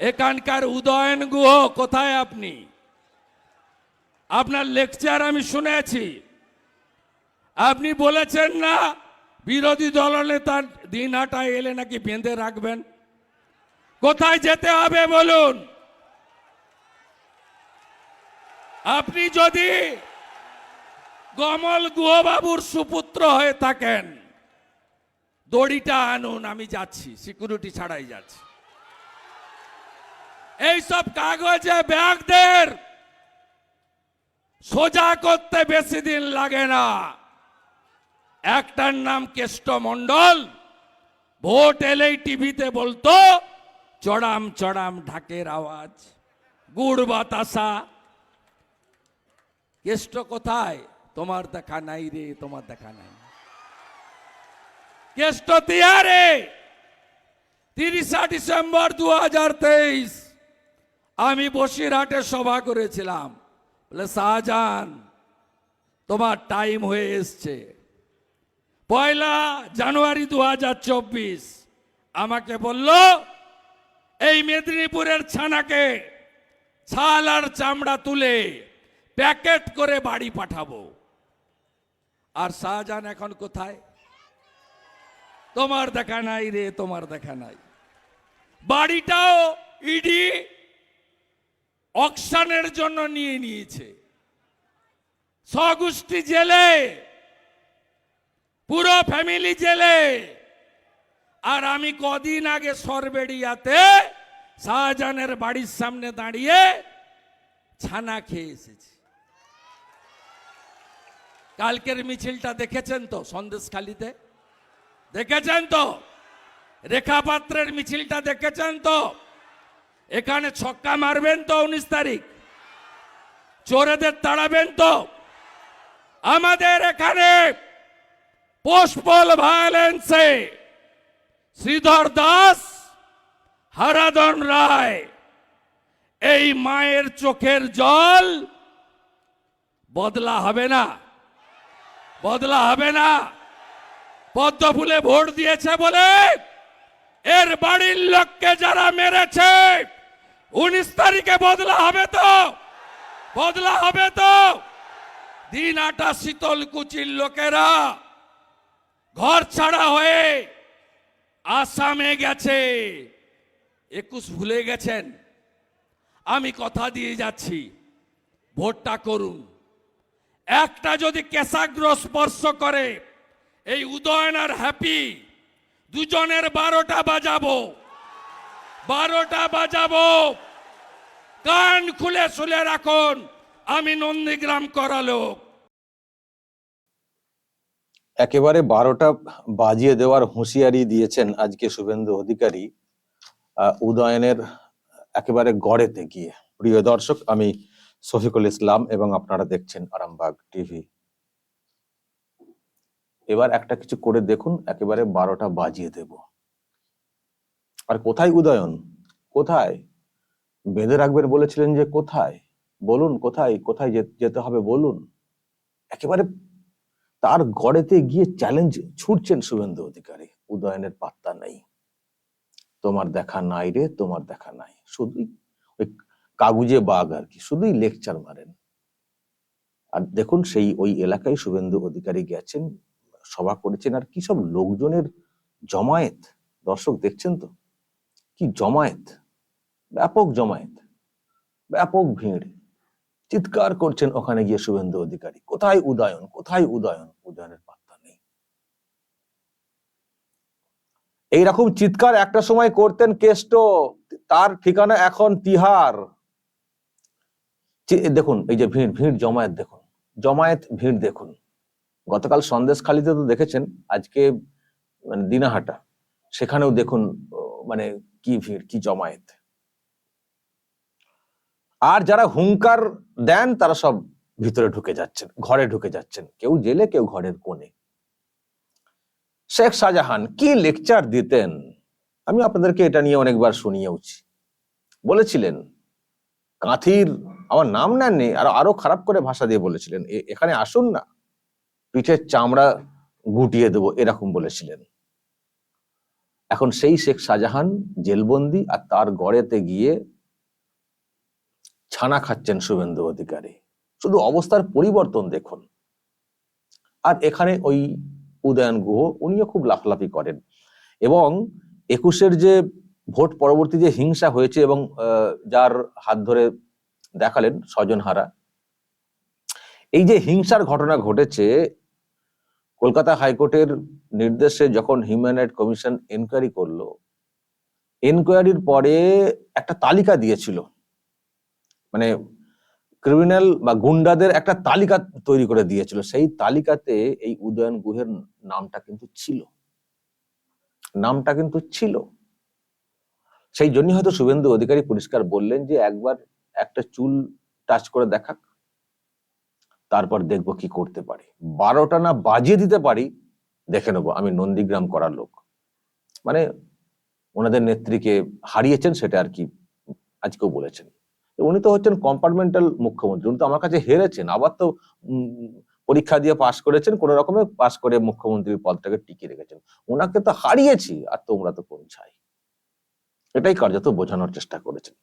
এখানকার উদয়ন গুহ কোথায় আপনি? আপনার লেকচার আমি শুনেছি। আপনি বলেছেন না, বিরোধী দলনেতার দিন হাটায় এলে নাকি বেঁধে রাখবেন? কোথায় যেতে হবে বলুন? আপনি যদি কমল গুহবাবুর সুপুত্র হয়ে থাকেন, দড়িটা আনুন, আমি যাচ্ছি সিকিউরিটি ছাড়াই যাচ্ছি। এইসব কাগজে ব্যাগদের সোজা করতে বেশি দিন লাগে না। একটার নাম কেষ্ট মন্ডল ভোট এলেই টিভিতে বলতো, চড়াম চড়াম ঢাকের আওয়াজ, গুড় বাতাসা। কেষ্ট কোথায়? তোমার দেখা নাই রে, তোমার দেখা নাই। কেষ্ট তিয়ারে, তিরিশা ডিসেম্বর দু হাজার তেইশ। আমি বসিরহাটে সভা করেছিলাম। বলে শাহজাহান তোমার টাইম হয়ে এসছে। পয়লা জানুয়ারি দু হাজার চব্বিশ আমাকে বলল, এই মেদিনীপুরের ছানাকে ছাল আর চামড়া তুলে প্যাকেট করে বাড়ি পাঠাবো। আর শাহজাহান এখন কোথায়? তোমার দেখা নাই রে, তোমার দেখা নাই। বাড়িটাও ইডি অকশনের জন্য নিয়ে নিয়েছে। স্বগোষ্ঠী জেলে, পুরো ফ্যামিলি জেলে। আর আমি কদিন আগে সরবেড়িয়াতে শাহজাহানের বাড়ির সামনে দাঁড়িয়ে ছানা খেয়ে এসেছি। কালকের মিছিলটা দেখেছেন তো সন্দেশখালিতে? দেখেছেন তো? রেখা পাত্রের মিছিলটা দেখেছেন তো? এখানে ছক্কা মারবেন তো উনিশ তারিখ। চোরেদের তাড়াবেন তো। আমাদের এখানে পোস্টপল ভায়োলেন্সে শ্রীধর দাস হারাদন রায়, এই মায়ের চোখের জল বদলা হবে না। বদলা হবে না। পদ্ম ফুলে ভোট দিয়েছে বলে এর বাড়ির লোককে যারা মেরেছে, উনিশ তারিখে বদলা হবে তো? বদলা হবে তো? দিন আটা শীতল কুচির লোকেরা ঘর ছাড়া হয়ে আসামে গেছে। একুশ ভুলে গেছেন? আমি কথা দিয়ে যাচ্ছি। ভোটটা করুন। একটা যদি কেশাগ্র স্পর্শ করে, এই উদয়ন আর হ্যাপি দুজনের বারোটা বাজাবো। বারোটা বাজাবো। কান খুলে শুলে রাখুন, আমি নন্দীগ্রাম করা লোক একেবারে বারোটা বাজিয়ে দেওয়ার হুঁশিয়ারি দিয়েছেন আজকে শুভেন্দু অধিকারী উদয়নের একেবারে গড়েতে গিয়ে। প্রিয় দর্শক, আমি শফিকুল ইসলাম এবং আপনারা দেখছেন আরামবাগ টিভি। এবার একটা কিছু করে দেখুন, একেবারে বারোটা বাজিয়ে দেব। আর কোথায় উদয়ন? কোথায়? বেঁধে রাখবেন বলেছিলেন যে কোথায়? বলুন কোথায় কোথায় যেতে হবে বলুন। একেবারে তার গড়েতে গিয়ে চ্যালেঞ্জ ছুটছেন শুভেন্দু অধিকারী। উদয়নের পাত্তা নেই। তোমার দেখা নাই রে, তোমার দেখা নাই। শুধুই ওই কাগুজে বাঘ আর কি, শুধুই লেকচার মারেন। আর দেখুন সেই ওই এলাকায় শুভেন্দু অধিকারী গেছেন। সভা করেছেন আর কি সব লোকজনের জমায়েত? দর্শক দেখছেন তো? কি জমায়েত? ব্যাপক জমায়েত, ব্যাপক ভিড়। চিৎকার করছেন ওখানে গিয়ে শুভেন্দু অধিকারী। কোথায় উদয়ন? কোথায় উদয়ন? উদয়নের পাত্তা নেই। এইরকম চিৎকার একটা সময় করতেন কেষ্ট, তার ঠিকানা এখন তিহার। দেখুন, এই যে ভিড় ভিড় জমায়েত দেখুন। জমায়েত, ভিড় দেখুন। গতকাল সন্দেশখালিতে তো দেখেছেন, আজকে মানে দিনাহাটা, সেখানেও দেখুন মানে কি ভিড়, কি জমায়েত। আর যারা হুঙ্কার দেন, তারা সব ভিতরে ঢুকে যাচ্ছেন, ঘরে ঢুকে যাচ্ছেন। কেউ জেলে, কেউ ঘরের কোণে। শেখ শাহজাহান কি লেকচার দিতেন? আমি আপনাদেরকে এটা নিয়ে অনেকবার শুনিয়েওছি। বলেছিলেন, কাঁথির আমার নাম নেননি, আর আরও খারাপ করে ভাষা দিয়ে বলেছিলেন, "এ- এখানে আসুন না। পিঠের চামড়া গুটিয়ে দেবো, এরকম বলেছিলেন। এখন সেই শেখ শাহজাহান জেলবন্দি আর তার গড়েতে গিয়ে ছানা খাচ্ছেন শুভেন্দু অধিকারী। শুধু অবস্থার পরিবর্তন দেখুন। আর এখানে ওই উদয়ন গুহ, উনিও খুব লাফলাফি করেন। এবং একুশের যে ভোট পরবর্তী যে হিংসা হয়েছে এবং যার হাত ধরে দেখালেন স্বজনহারা এই যে হিংসার ঘটনা ঘটেছে কলকাতা হাইকোর্টের নির্দেশে যখন হিউম্যান রাইট কমিশন এনকোয়ারি করল এনকোয়ারির পরে একটা তালিকা দিয়েছিল। মানে ক্রিমিনাল বা গুন্ডাদের একটা তালিকা তৈরি করে দিয়েছিল। সেই তালিকাতে এই উদয়ন গুহের নামটা কিন্তু ছিল। নামটা কিন্তু ছিল। সেই জন্য হয়তো শুভেন্দু অধিকারী পরিষ্কার বললেন যে একবার একটা চুল টাচ করে দেখাক। তারপর দেখব কি করতে পারি। বারোটা না বাজিয়ে দিতে পারি, দেখে নেব আমি নন্দীগ্রাম করার লোক। মানে ওনাদের নেত্রীকে হারিয়েছেন সেটা আর কি আজকেও বলেছেন। উনি তো হচ্ছেন কম্পার্টমেন্টাল মুখ্যমন্ত্রী, উনি তো আমার কাছে হেরেছেন। আবার তো পরীক্ষা দিয়ে পাশ করেছেন, কোন রকমে পাশ করে মুখ্যমন্ত্রীর পদটাকে টিকিয়ে রেখেছেন। ওনাকে তো হারিয়েছি, আর তোমরা তো কোন ছাই। এটাই কার্যত বোঝানোর চেষ্টা করেছেন।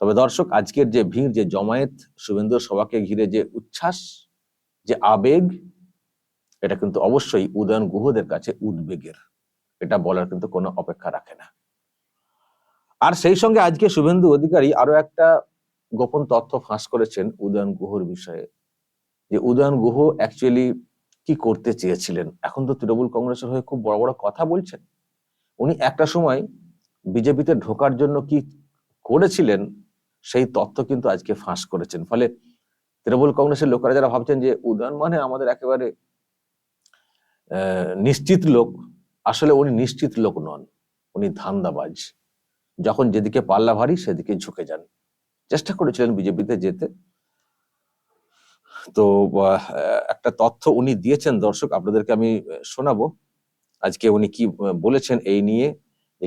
তবে দর্শক, আজকের যে ভিড়, যে জমায়েত, শুভেন্দু সভাকে ঘিরে যে উচ্ছ্বাস যে আবেগ, এটা কিন্তু অবশ্যই উদয়ন গুহদের কাছে উদ্বেগের। এটা বলার কিন্তু কোনো অপেক্ষা রাখে না। আর সেই সঙ্গে আজকে শুভেন্দু অধিকারী আরও একটা গোপন তথ্য ফাঁস করেছেন উদয়ন গুহর বিষয়ে। যে উদয়ন গুহ অ্যাকচুয়ালি কি করতে চেয়েছিলেন? এখন তো তৃণমূল কংগ্রেসের হয়ে খুব বড় বড় কথা বলছেন। উনি একটা সময় বিজেপিতে ঢোকার জন্য কি করেছিলেন, সেই তথ্য কিন্তু আজকে ফাঁস করেছেন। ফলে তৃণমূল কংগ্রেসের লোকেরা যারা ভাবছেন যে উদয়ন মানে আমাদের একেবারে নিশ্চিত লোক, আসলে উনি নিশ্চিত লোক নন। উনি ধান্দাবাজ। যখন যেদিকে পাল্লা ভারী, সেদিকে ঝুঁকে যান। চেষ্টা করেছিলেন বিজেপিতে যেতে। তো একটা তথ্য উনি দিয়েছেন, দর্শক, আপনাদেরকে আমি শোনাবো। আজকে উনি কি বলেছেন এই নিয়ে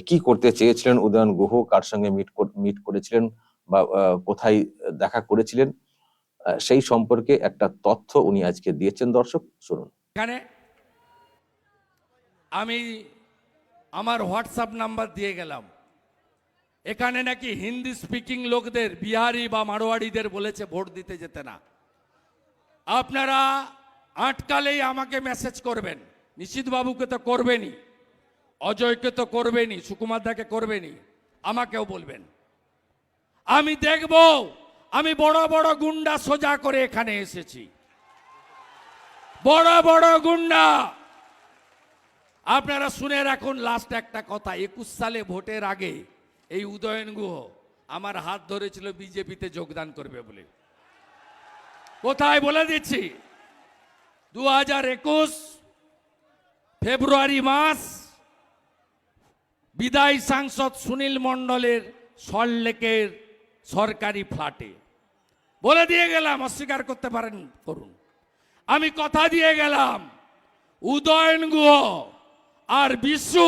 কি করতে চেয়েছিলেন উদয়ন গুহ, কার সঙ্গে মিট মিট করেছিলেন বা কোথায় দেখা করেছিলেন। সেই সম্পর্কে একটা তথ্য উনি আজকে দিয়েছেন, দর্শক, শুনুন। এখানে আমি আমার হোয়াটসঅ্যাপ নাম্বার দিয়ে গেলাম। এখানে নাকি হিন্দি স্পিকিং লোকদের, বিহারি বা মারোয়াড়িদের বলেছে ভোট দিতে যেতে না। আপনারা আটকালেই আমাকে মেসেজ করবেন। নিশিত বাবুকে তো করবেনই, অজয়কে তো করবেনই, সুকুমার দাকে করবেনই, আমাকেও বলবেন। আমি দেখব আমি বড় বড় গুন্ডা সোজা করে এখানে এসেছি। বড় বড় গুন্ডা। আপনারা শুনে রাখুন লাস্ট একটা কথা, একুশ সালে ভোটের আগে এই উদয়ন গুহ আমার হাত ধরেছিল, বিজেপিতে যোগদান করবে বলে। কোথায় বলে দিচ্ছি? দু হাজার একুশ ফেব্রুয়ারি মাস বিদায় সাংসদ সুনীল মণ্ডলের সল্টলেকের সরকারি ফ্ল্যাটে। বলে দিয়ে গেলাম, অস্বীকার করতে পারেন, করুন। আমি কথা দিয়ে গেলাম, উদয়ন গুহ আর বিশু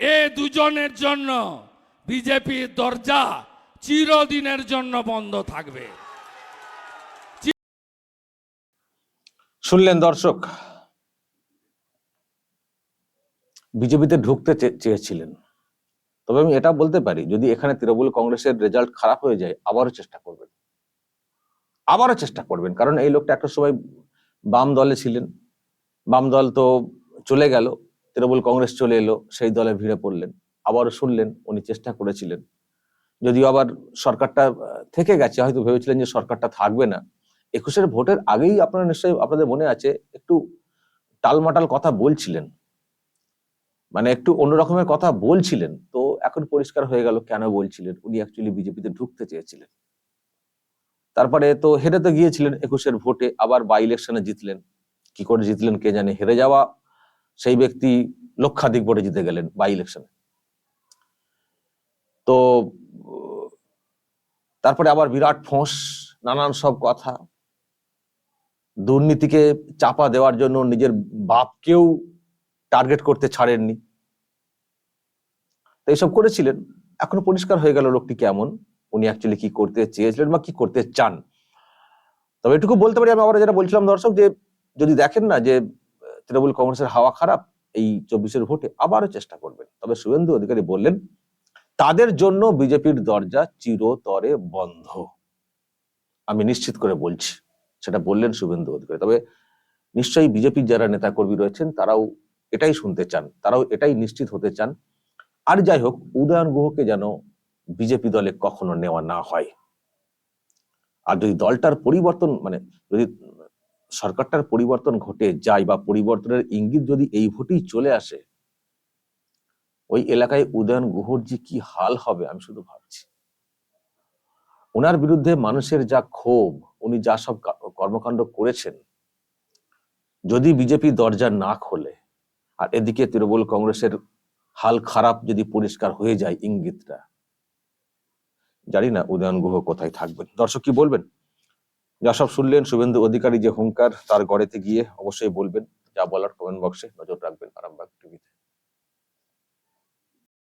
এ দুজনের জন্য বিজেপির দরজা চিরদিনের জন্য বন্ধ থাকবে। শুনলেন দর্শক, বিজেপিতে ঢুকতে চেয়েছিলেন। তবে আমি এটা বলতে পারি, যদি এখানে তৃণমূল কংগ্রেসের রেজাল্ট খারাপ হয়ে যায়, আবারও চেষ্টা করবেন। আবারও চেষ্টা করবেন। কারণ এই লোকটা একটা সময় বাম দলে ছিলেন। বাম দল তো চলে গেল, তৃণমূল কংগ্রেস চলে এলো, সেই দলে ভিড়ে পড়লেন। আবারও শুনলেন, উনি চেষ্টা করেছিলেন। যদিও আবার সরকারটা থেকে গেছে, হয়তো ভেবেছিলেন যে সরকারটা থাকবে না। একুশের ভোটের আগেই আপনারা নিশ্চয়ই আপনাদের মনে আছে, একটু টালমাটাল কথা বলছিলেন। মানে একটু অন্য রকমের কথা বলছিলেন। তো এখন পরিষ্কার হয়ে গেল কেন বলছিলেন? উনি অ্যাকচুয়ালি বিজেপিতে ঢুকতে চেয়েছিলেন। তারপরে তো হেরে তো গিয়েছিলেন একুশের ভোটে, আবার বাই ইলেকশনে জিতলেন। কি করে জিতলেন কে জানে? হেরে যাওয়া সেই ব্যক্তি লক্ষাধিক ভোটে জিতে গেলেন বাই ইলেকশনে তো, তারপরে আবার বিরাট ফোঁস, নানান সব কথা। দুর্নীতিকে চাপা দেওয়ার জন্য নিজের বাপকেও টার্গেট করতে ছাড়েননি। তো এইসব করেছিলেন। এখনও পরিষ্কার হয়ে গেল লোকটি কেমন? উনি অ্যাকচুয়ালি কি করতে চেয়েছিলেন বা কি করতে চান। তবে এটুকু বলতে পারি, আমি আবার যেটা বলছিলাম দর্শক, যে যদি দেখেন না যে তৃণমূল কংগ্রেসের হাওয়া খারাপ, এই চব্বিশের ভোটে আবারও চেষ্টা করবেন। তবে শুভেন্দু অধিকারী বললেন, তাদের জন্য বিজেপির দরজা চিরতরে বন্ধ। আমি নিশ্চিত করে বলছি, সেটা বললেন শুভেন্দু অধিকারী। তবে নিশ্চয়ই বিজেপির যারা নেতাকর্মী রয়েছেন, তারাও এটাই শুনতে চান, তারাও এটাই নিশ্চিত হতে চান। আর যাই হোক, উদয়ন গুহকে যেন বিজেপি দলে কখনো নেওয়া না হয়। আর যদি দলটার পরিবর্তন মানে যদি সরকারটার পরিবর্তন ঘটে যায় বা পরিবর্তনের ইঙ্গিত যদি এই ভোটেই চলে আসে, ওই এলাকায় উদয়ন গুহর যে কি হাল হবে আমি শুধু ভাবছি। ওনার বিরুদ্ধে মানুষের যা ক্ষোভ, উনি যা সব কর্মকাণ্ড করেছেন, যদি বিজেপি দরজা না খোলে, আর এদিকে তৃণমূল কংগ্রেসের হাল খারাপ যদি পরিষ্কার হয়ে যায় ইঙ্গিতটা জানি না উদয়ন গুহ কোথায় থাকবেন। দর্শক কি বলবেন? যা সব শুনলেন, শুভেন্দু অধিকারী যে হুঙ্কার তার গড়েতে গিয়ে অবশ্যই বলবেন, যা বলার কমেন্ট বক্সে নজর রাখবেন আরামবাগ টিভিতে